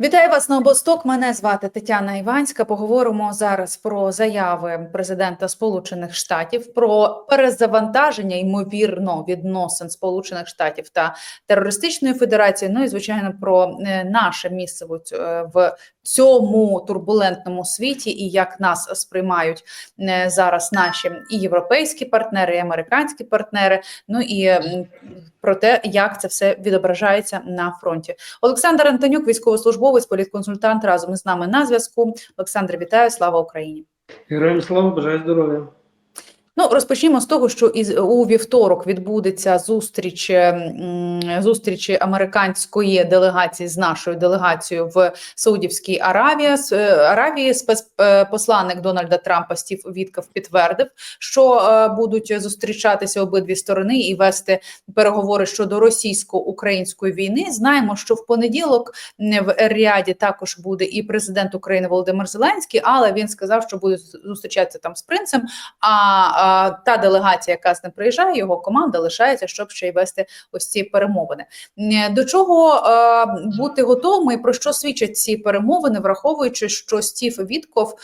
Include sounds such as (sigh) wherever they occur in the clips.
Вітаю вас на обосток. Мене звати Тетяна Іванська. Поговоримо зараз про заяви президента Сполучених Штатів про перезавантаження ймовірно відносин Сполучених Штатів та терористичної федерації. Ну і звичайно про е, наше місце е, в цьому турбулентному світі і як нас сприймають е, зараз наші і європейські партнери, і американські партнери. Ну і про те, як це все відображається на фронті. Олександр Антонюк, військовослужбовець, політконсультант, разом із нами на зв'язку. Олександр, вітаю! Слава Україні! Героям слава, бажаю здоров'я. Ну, розпочнімо з того, що із у вівторок відбудеться зустріч м, зустрічі американської делегації з нашою делегацією в Саудівській Аравії. Е, Аравії спецпосланник Дональда Трампа Стів Вітков підтвердив, що е, будуть зустрічатися обидві сторони і вести переговори щодо російсько-української війни. Знаємо, що в понеділок в Ер-Ріаді також буде і президент України Володимир Зеленський, але він сказав, що буде зустрічатися там з принцем. А та делегація, яка з ним приїжджає, його команда лишається, щоб ще й вести ось ці перемовини. До чого е, бути готовими, і про що свідчать ці перемовини, враховуючи, що Стів Вітков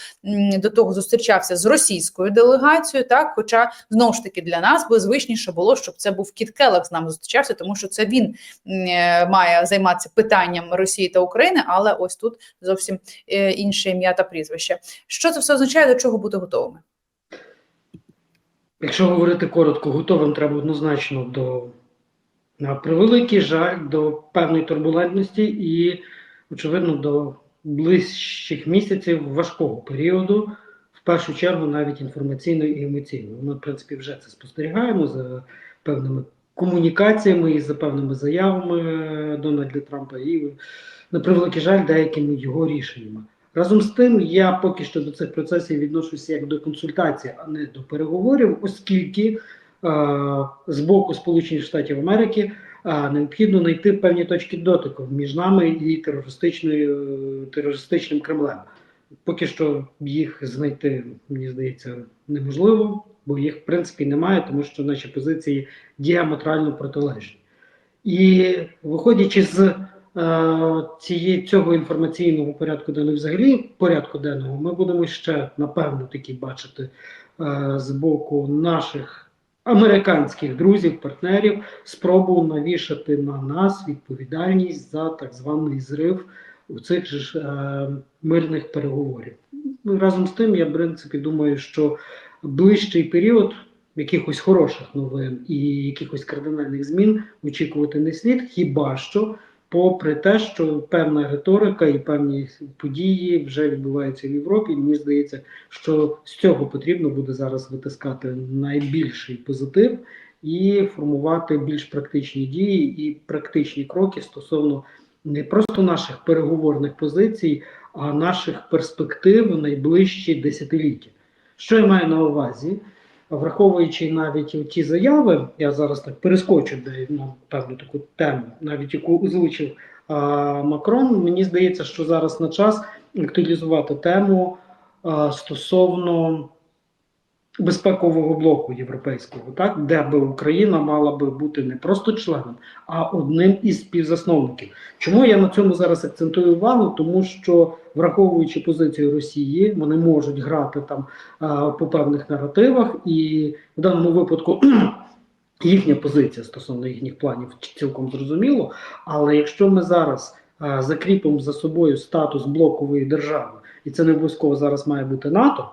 до того зустрічався з російською делегацією, так хоча знову ж таки для нас би звичніше було, щоб це був Кіт Келлог з нами зустрічався, тому що це він е, має займатися питанням Росії та України, але ось тут зовсім е, інше ім'я та прізвище. Що це все означає? До чого бути готовими? Якщо говорити коротко, готовим треба однозначно до на превеликий жаль, до певної турбулентності і, очевидно, до ближчих місяців важкого періоду, в першу чергу навіть інформаційно і емоційно. Ми, в принципі, вже це спостерігаємо за певними комунікаціями і за певними заявами Дональда Трампа, і на превеликий жаль, деякими його рішеннями. Разом з тим, я поки що до цих процесів відношуся як до консультацій, а не до переговорів, оскільки е, з боку Сполучених Штатів Америки е, необхідно знайти певні точки дотику між нами і терористичною терористичним Кремлем. Поки що їх знайти, мені здається, неможливо, бо їх в принципі немає, тому що наші позиції діаметрально протилежні. І виходячи з е, цієї цього інформаційного порядку денного, взагалі порядку денного, ми будемо ще напевно таки бачити е, з боку наших американських друзів, партнерів спробу навішати на нас відповідальність за так званий зрив у цих ж е, мирних переговорів. Ну, Разом з тим, я в принципі думаю, що ближчий період якихось хороших новин і якихось кардинальних змін очікувати не слід, хіба що, попри те, що певна риторика і певні події вже відбуваються в Європі. Мені здається, що з цього потрібно буде зараз витискати найбільший позитив і формувати більш практичні дії і практичні кроки стосовно не просто наших переговорних позицій, а наших перспектив в найближчі десятиліття. Що я маю на увазі? Враховуючи навіть ті заяви, я зараз так перескочу де, на певну таку тему, навіть яку озвучив а, Макрон. Мені здається, що зараз на час актуалізувати тему а, стосовно безпекового блоку європейського, так де би Україна мала би бути не просто членом, а одним із співзасновників. Чому я на цьому зараз акцентую увагу? Тому що враховуючи позицію Росії, вони можуть грати там по певних наративах, і в даному випадку (clears throat) їхня позиція стосовно їхніх планів цілком зрозуміло. Але якщо ми зараз а, закріпимо за собою статус блокової держави, і це не обов'язково зараз має бути НАТО.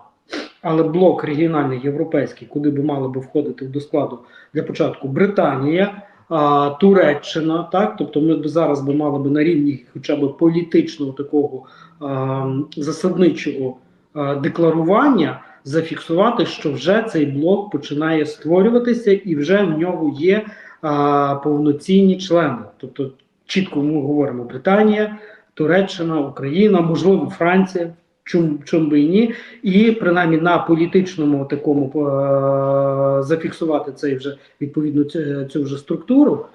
Але блок регіональний європейський, куди би мали би входити до складу для початку Британія, а, Туреччина, так тобто ми б зараз би мали би на рівні хоча б політичного такого а, засадничого а, декларування зафіксувати, що вже цей блок починає створюватися, і вже в нього є а, повноцінні члени. Тобто, чітко ми говоримо Британія, Туреччина, Україна, можливо, Франція. Чому чому би і ні, і принаймні на політичному такому е зафіксувати цей вже відповідно цю, цю вже структуру.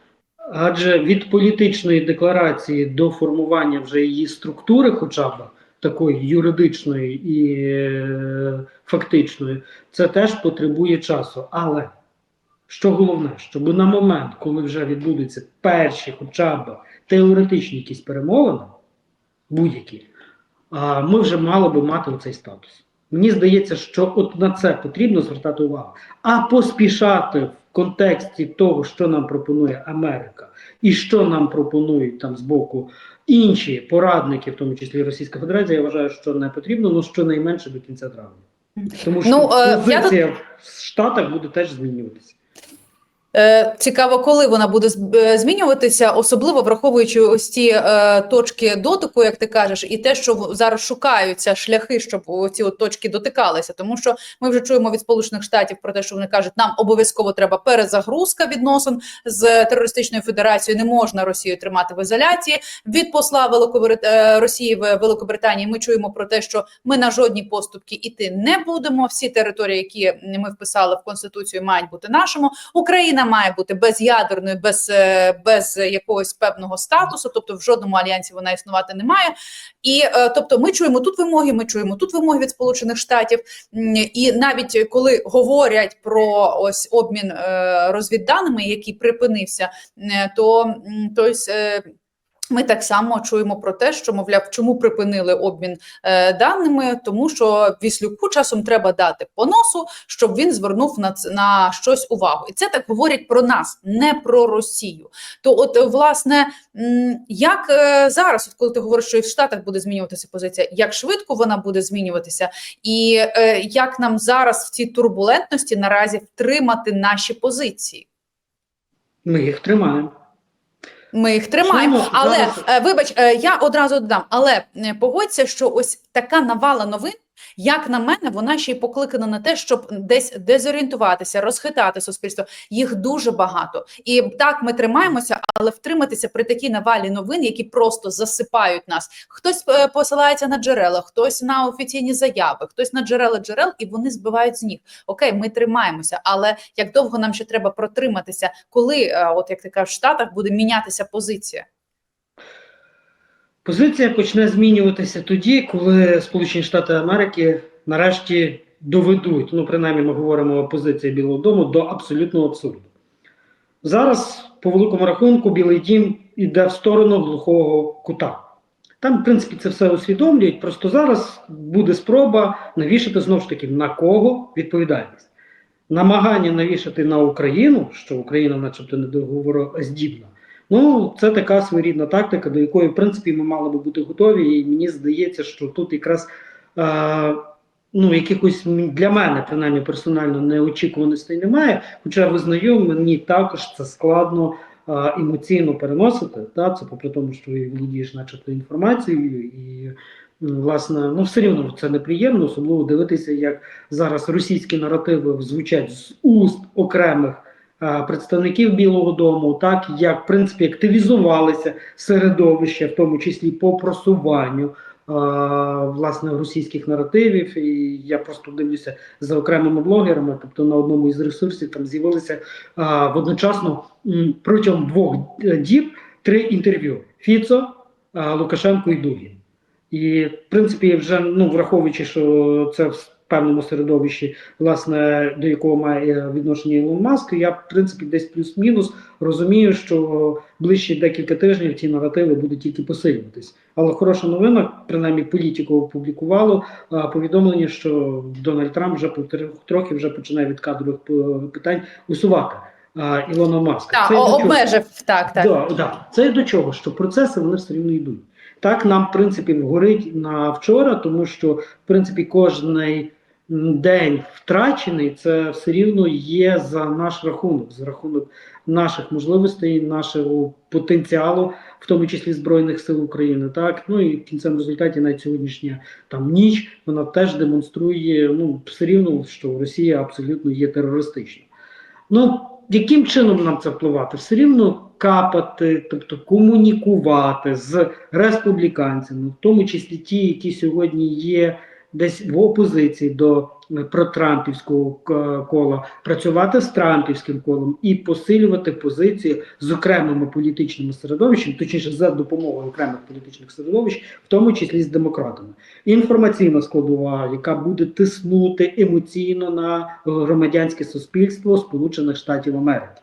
Адже від політичної декларації до формування вже її структури, хоча б такої юридичної і е фактичної, це теж потребує часу. Але що головне, щоб на момент, коли вже відбудуться перші, хоча б теоретичні якісь перемовини будь-які, ми вже мали би мати цей статус. Мені здається, що от на це потрібно звертати увагу, а поспішати в контексті того, що нам пропонує Америка, і що нам пропонують там з боку інші порадники, в тому числі Російська Федерація, я вважаю, що не потрібно, ну щонайменше до кінця травня. Тому що Ну, е, я позиція в Штатах буде теж змінюватися. Е, Цікаво, коли вона буде е, змінюватися, особливо враховуючи ось ці е, точки дотику, як ти кажеш, і те, що зараз шукаються шляхи, щоб ці точки дотикалися. Тому що ми вже чуємо від Сполучених Штатів про те, що вони кажуть, нам обов'язково треба перезагрузка відносин з терористичною федерацією. Не можна Росію тримати в ізоляції. Від посла Великобрит... Росії в Великобританії ми чуємо про те, що ми на жодні поступки іти не будемо. Всі території, які ми вписали в конституцію, мають бути нашими. Україна має бути безядерною, без, ядерної, без якогось певного статусу, тобто в жодному альянсі вона існувати не має. І е, тобто, ми чуємо тут вимоги, ми чуємо тут вимоги від Сполучених Штатів. І навіть коли говорять про ось обмін е, розвідданими, який припинився, е, то м, то ось, е, ми так само чуємо про те, що мовляв, чому припинили обмін е, даними, тому що Віслюку часом треба дати по носу, щоб він звернув на на щось увагу, і це так говорять про нас, не про Росію. То, от власне, як е, зараз, от коли ти говориш, що і в Штатах буде змінюватися позиція, як швидко вона буде змінюватися, і е, як нам зараз в цій турбулентності наразі втримати наші позиції? Ми їх тримаємо. Ми їх тримаємо, Чому але е, вибач, е, я одразу додам. Але е, погодься, що ось така навала новин, як на мене, вона ще й покликана на те, щоб десь дезорієнтуватися, розхитати суспільство. Їх дуже багато, і так ми тримаємося, але втриматися при такій навалі новин, які просто засипають нас. Хтось е, посилається на джерела, хтось на офіційні заяви, хтось на джерела джерел, і вони збивають з ніг. Окей, ми тримаємося, але як довго нам ще треба протриматися, коли, е, от як ти кажеш, в Штатах буде мінятися позиція? Позиція почне змінюватися тоді, коли Сполучені Штати Америки нарешті доведуть, ну принаймні ми говоримо опозиція Білого Дому, до абсолютного абсурду. Зараз, по великому рахунку, Білий Дім іде в сторону глухого кута. Там, в принципі, це все усвідомлюють. Просто зараз буде спроба навішати знову ж таки на кого відповідальність. Намагання навішати на Україну, що Україна, начебто, не договороздібна. Ну, це така своєрідна тактика, до якої, в принципі, ми мали би бути готові. І мені здається, що тут якраз е, ну, якихось для мене, принаймні персонально, неочікуваностей немає. Хоча визнаю, мені також це складно е, емоційно переносити. Та? Це попри тому, що володієш, начебто, інформацією, і власне, ну все рівно це неприємно, особливо дивитися, як зараз російські наративи звучать з уст окремих представників Білого Дому, так як в принципі активізувалися середовища, в тому числі по просуванню е, власне російських наративів. І я просто дивлюся за окремими блогерами. Тобто на одному із ресурсів там з'явилися е, водночасно протягом двох е, діб три інтерв'ю: Фіцо, е, Лукашенко і Дугін. І в принципі, вже ну враховуючи, що це певному середовищі, власне, до якого має відношення Ілон Маск, я в принципі десь плюс-мінус розумію, що ближчі декілька тижнів ці наративи будуть тільки посилюватись. Але хороша новина, принаймні політико опублікувало повідомлення, що Дональд Трамп вже трохи вже починає від кадрових е, питань усувати Ілона Маска. Так, Це обмежив так, так. Да, да. Це до чого? Що процеси вони все рівно йдуть. Так нам, в принципі, горить на вчора, тому що в принципі кожний день втрачений, це все рівно є за наш рахунок, за рахунок наших можливостей, нашого потенціалу, в тому числі Збройних сил України. Так, ну і в кінцевому результаті навіть сьогоднішня там ніч вона теж демонструє ну все рівно, що Росія абсолютно є терористична. Ну, яким чином нам це впливати? Все рівно капати, тобто комунікувати з республіканцями, в тому числі ті, які сьогодні є десь в опозиції до е, протрампівського кола, працювати з трампівським колом і посилювати позиції з окремими політичними середовищами, точніше за допомогою окремих політичних середовищ, в тому числі з демократами. Інформаційна складова, яка буде тиснути емоційно на громадянське суспільство Сполучених Штатів Америки.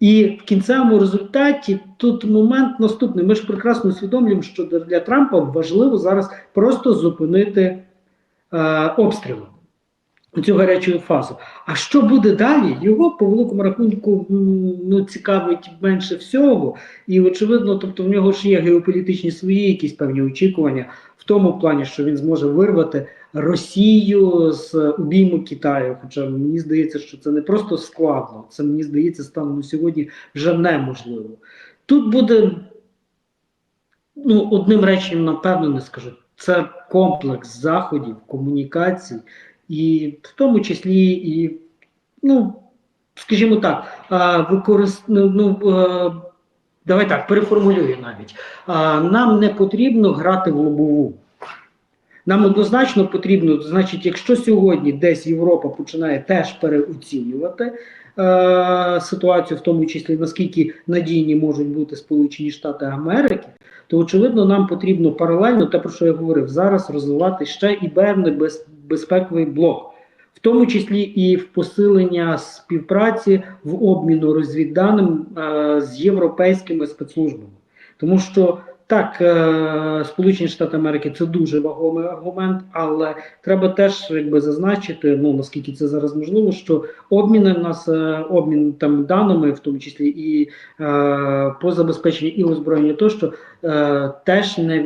І в кінцевому результаті тут момент наступний. Ми ж прекрасно усвідомлюємо, що для Трампа важливо зараз просто зупинити е, обстріли цю гарячу фазу. А що буде далі? Його по великому рахунку ну, цікавить менше всього. І очевидно, тобто в нього ж є геополітичні свої якісь певні очікування в тому плані, що він зможе вирвати Росію з обійму Китаю. Хоча мені здається, що це не просто складно, це мені здається, станом на сьогодні вже неможливо. Тут буде ну, одним реченням, напевно, не скажу. Це комплекс заходів, комунікацій, і в тому числі і, ну, скажімо так, використ... ну, ну, е, давай так, переформулюю навіть. Нам не потрібно грати в лобову. Нам однозначно потрібно, значить, якщо сьогодні десь Європа починає теж переоцінювати е, ситуацію, в тому числі наскільки надійні можуть бути Сполучені Штати Америки, то очевидно нам потрібно паралельно те, про що я говорив, зараз розвивати ще і певний без, безпековий блок, в тому числі і в посилення співпраці в обміну розвідданим е, з європейськими спецслужбами, тому що так, е, Сполучені Штати Америки це дуже вагомий аргумент, але треба теж якби зазначити, ну наскільки це зараз можливо, що обміни в нас е, обмін там даними, в тому числі і е, по забезпеченню і озброєння, тощо е, теж не,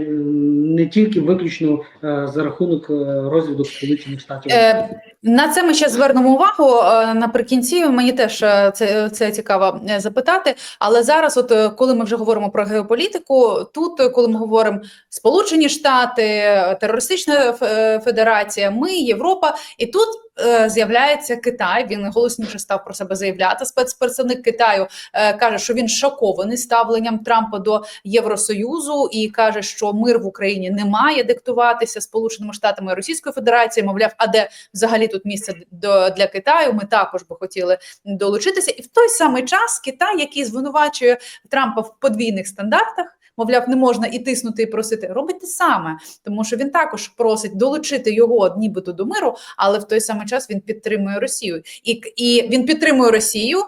не тільки виключно е, за рахунок е, розвитку Сполучених Штатів. Е, На це ми ще звернемо увагу е, наприкінці. Мені теж е, це, це цікаво е, запитати. Але зараз, от е, коли ми вже говоримо про геополітику, тут, е, коли ми говоримо Сполучені Штати, е, терористична е, федерація, ми, Європа, і тут е, з'являється Китай. Він голосніше став про себе заявляти. Спецпредставник Китаю е, каже, що він шокований ставленням Трампа до Євросоюзу і каже, що мир в Україні не має диктуватися Сполученими Штатами і Російською Федерацією. Мовляв, а де взагалі тут місце до для Китаю? Ми також би хотіли долучитися. І в той самий час Китай, який звинувачує Трампа в подвійних стандартах. Мовляв, не можна і тиснути, і просити. Робить те саме, тому що він також просить долучити його нібито до миру, але в той самий час він підтримує Росію. І, і він підтримує Росію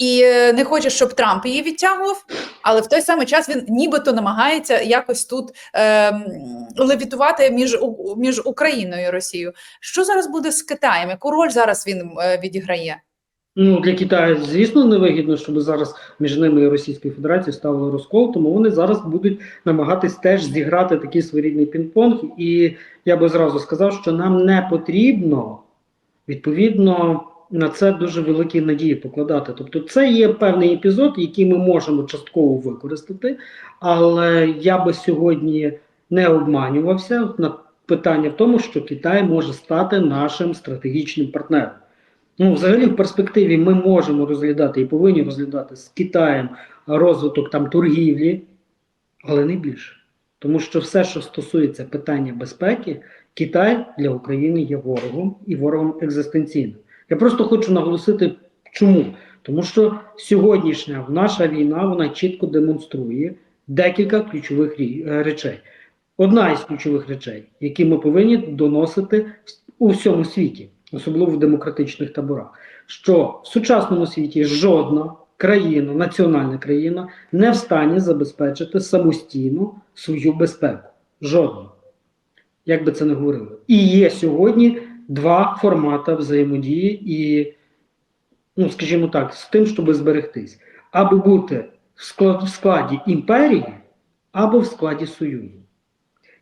і е, не хоче, щоб Трамп її відтягував, але в той самий час він нібито намагається якось тут е, левітувати між, між Україною і Росією. Що зараз буде з Китаєм? Яку роль зараз він е, відіграє? Ну для Китаю, звісно, невигідно, щоб зараз між ними і Російською Федерацією ставили розкол, тому вони зараз будуть намагатись теж зіграти такий своєрідний пінг-понг. І я би зразу сказав, що нам не потрібно відповідно на це дуже великі надії покладати. Тобто, це є певний епізод, який ми можемо частково використати, але я би сьогодні не обманювався на питання в тому, що Китай може стати нашим стратегічним партнером. Ну, взагалі, в перспективі ми можемо розглядати і повинні розглядати з Китаєм розвиток там торгівлі, але не більше. Тому що все, що стосується питання безпеки, Китай для України є ворогом і ворогом екзистенційним. Я просто хочу наголосити, чому. Тому що сьогоднішня наша війна вона чітко демонструє декілька ключових е, речей. Одна із ключових речей, які ми повинні доносити у всьому світі, особливо в демократичних таборах, що в сучасному світі жодна країна, національна країна не в стані забезпечити самостійно свою безпеку. Жодна. Як би це не говорили. І є сьогодні два формати взаємодії, і, ну, скажімо так, з тим, щоб зберегтись, або бути в склад- в складі імперії, або в складі союзу.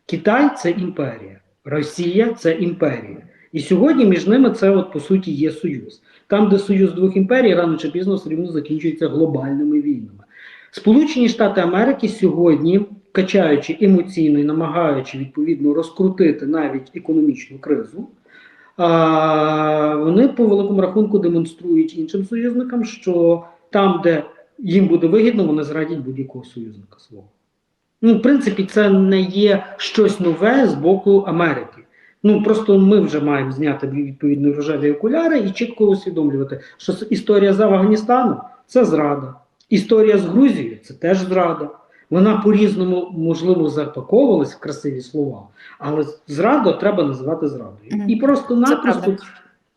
Китай це імперія, Росія це імперія. І сьогодні між ними це, от, по суті, є союз. Там, де союз двох імперій, рано чи пізно все рівно закінчується глобальними війнами. Сполучені Штати Америки сьогодні, качаючи емоційно і намагаючи відповідно розкрутити навіть економічну кризу, вони по великому рахунку демонструють іншим союзникам, що там, де їм буде вигідно, вони зрадять будь-якого союзника свого. Ну, в принципі, це не є щось нове з боку Америки. Ну просто ми вже маємо зняти відповідно рожеві окуляри і чітко усвідомлювати, що історія з Афганістаном це зрада. Історія з Грузією це теж зрада. Вона по-різному, можливо, запаковувалась в красиві слова, але зраду треба називати зрадою. Мгм. І просто-напросто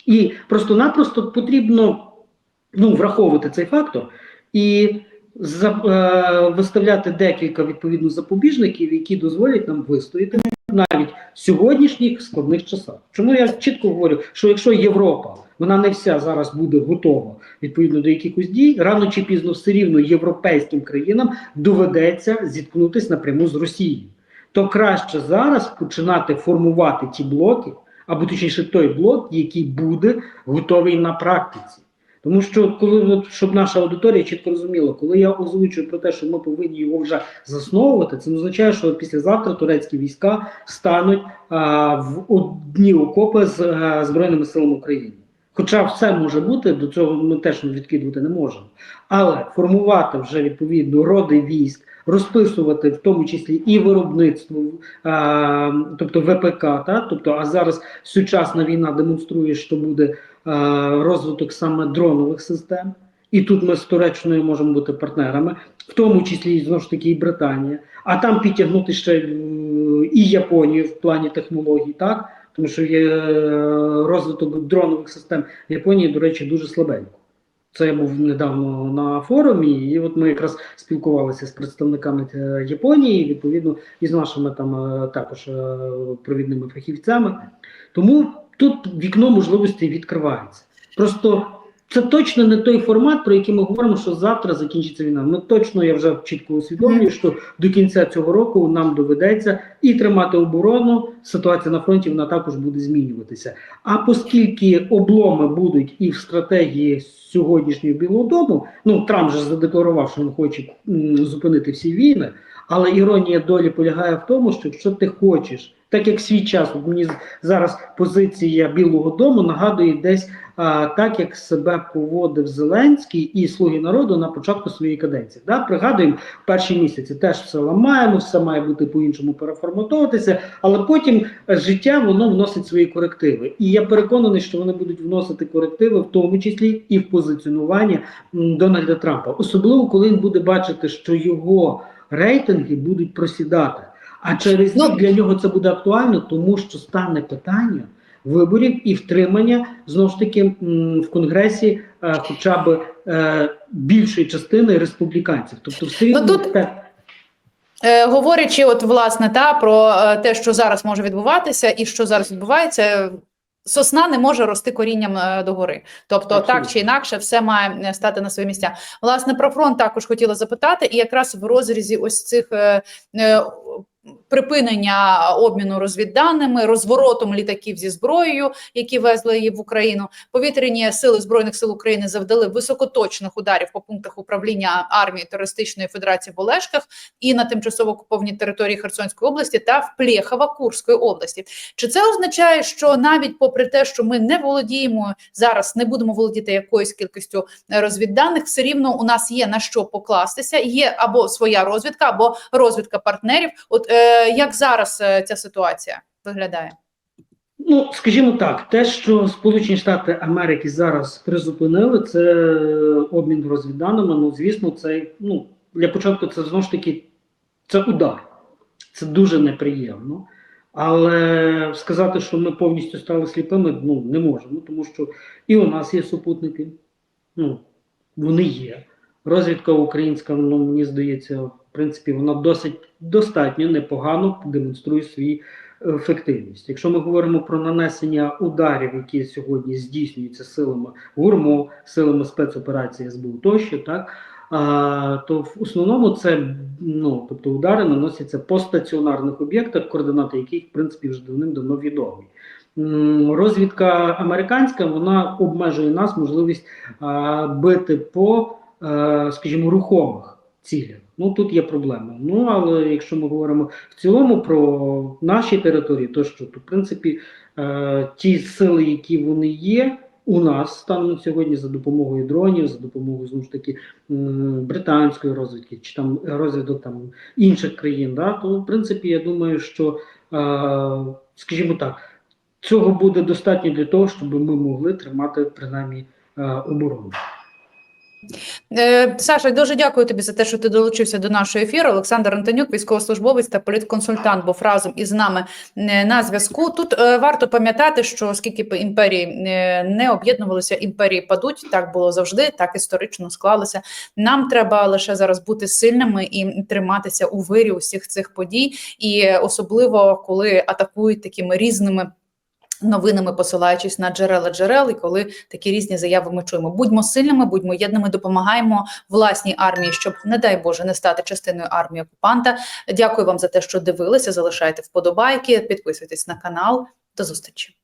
і просто-напросто потрібно ну, враховувати цей фактор, і за, е, виставляти декілька відповідно запобіжників, які дозволять нам вистояти навіть в сьогоднішніх складних часах. Чому я чітко говорю, що якщо Європа, вона не вся зараз буде готова відповідно до якихось дій, рано чи пізно все рівно європейським країнам доведеться зіткнутися напряму з Росією. То краще зараз починати формувати ті блоки, або точніше той блок, який буде готовий на практиці. Тому що коли щоб наша аудиторія чітко розуміла, коли я озвучую про те, що ми повинні його вже засновувати, це не означає, що післязавтра турецькі війська стануть а, в одні окопи з а, збройними силами України. Хоча все може бути, до цього ми теж відкидувати не можемо. Але формувати вже відповідно роди військ, розписувати в тому числі і виробництво, а, тобто ВПК, та? тобто, а зараз сучасна війна демонструє, що буде е, розвиток саме дронових систем. І тут ми з Туреччиною можемо бути партнерами, в тому числі знову ж таки і Британія, а там підтягнути ще е, і Японію в плані технологій, так тому що є е, розвиток дронових систем Японії, до речі, дуже слабенько. Це я був недавно на форумі, і от ми якраз спілкувалися з представниками е, Японії, відповідно, і з нашими там е, також е, провідними фахівцями. Тому тут вікно можливостей відкривається. Просто це точно не той формат, про який ми говоримо, що завтра закінчиться війна. Ну точно я вже чітко усвідомлюю, що до кінця цього року нам доведеться і тримати оборону. Ситуація на фронті вона також буде змінюватися. А оскільки обломи будуть і в стратегії сьогоднішнього Білого Дому, ну Трамп же задекларував, що він хоче м, зупинити всі війни. Але іронія долі полягає в тому, що якщо ти хочеш, так як свій час, от мені зараз позиція Білого Дому нагадує десь так, як себе поводив Зеленський і Слуги народу на початку своєї каденції. Да? Пригадуємо, в перші місяці теж все ламаємо, все має бути по-іншому переформатовуватися, але потім життя воно вносить свої корективи. І я переконаний, що вони будуть вносити корективи, в тому числі і в позиціонування Дональда Трампа, особливо коли він буде бачити, що його рейтинги будуть просідати. А через Ну, рік для нього це буде актуально, тому що стане питання виборів і втримання знову ж таки в конгресі, е, хоча б е, більшої частини республіканців. Тобто, все рівно Ну, тут- те- Е, говорячи, от власне та про те, що зараз може відбуватися, і що зараз відбувається. Сосна не може рости корінням догори, тобто Абсолютно. так чи інакше, все має стати на свої місця. Власне, про фронт також хотіла запитати, і якраз в розрізі ось цих припинення обміну розвідданими, розворотом літаків зі зброєю, які везли її в Україну. Повітряні сили збройних сил України завдали високоточних ударів по пунктах управління армії терористичної федерації в Олешках і на тимчасово окупованій території Херсонської області та в Плєхова Курської області. Чи це означає, що навіть попри те, що ми не володіємо зараз, не будемо володіти якоюсь кількістю е, розвідданих, все рівно у нас є на що покластися. Є або своя розвідка, або розвідка партнерів. От як зараз е, ця ситуація виглядає? Ну, скажімо так, те, що Сполучені Штати Америки зараз призупинили, це обмін розвідданими. Ну, звісно, це ну для початку це знову ж таки це удар. Це дуже неприємно. Але сказати, що ми повністю стали сліпими, ну не можемо, тому що і у нас є супутники, ну вони є. Розвідка українська, ну мені здається, принципі, вона досить достатньо непогано демонструє свої ефективність. Якщо ми говоримо про нанесення ударів, які сьогодні здійснюються силами ГУРМО, силами спецоперації СБУ тощо, так а, то в основному це ну, тобто удари наносяться по стаціонарних об'єктах, координати яких в принципі вже давним-давно відомі. Розвідка американська вона обмежує нас можливість а, бити по, а, скажімо, рухомих цілях. Ну тут є проблема. Ну але якщо ми говоримо в цілому про наші території, то що то в принципі е, ті сили, які вони є. У нас станом сьогодні за допомогою дронів, за допомогою знову ж таки британської розвідки чи там розвідок там інших країн, да, то в принципі я думаю, що е, скажімо так, цього буде достатньо для того, щоб ми могли тримати принаймні е, оборону. Е, Саша, дуже дякую тобі за те, що ти долучився до нашого ефіру. Олександр Антонюк, військовослужбовець та політконсультант, був разом із нами е, на зв'язку. Тут е, варто пам'ятати, що оскільки імперії не об'єднувалися, імперії падуть. Так було завжди, так історично склалося. Нам треба лише зараз бути сильними і триматися у вирі усіх цих подій, і особливо коли атакують такими різними. Новинами посилаючись на джерела джерел, і коли такі різні заяви ми чуємо. Будьмо сильними, будьмо єдними, допомагаємо власній армії, щоб, не дай Боже, не стати частиною армії окупанта. Дякую вам за те, що дивилися. Залишайте вподобайки, підписуйтесь на канал. До зустрічі.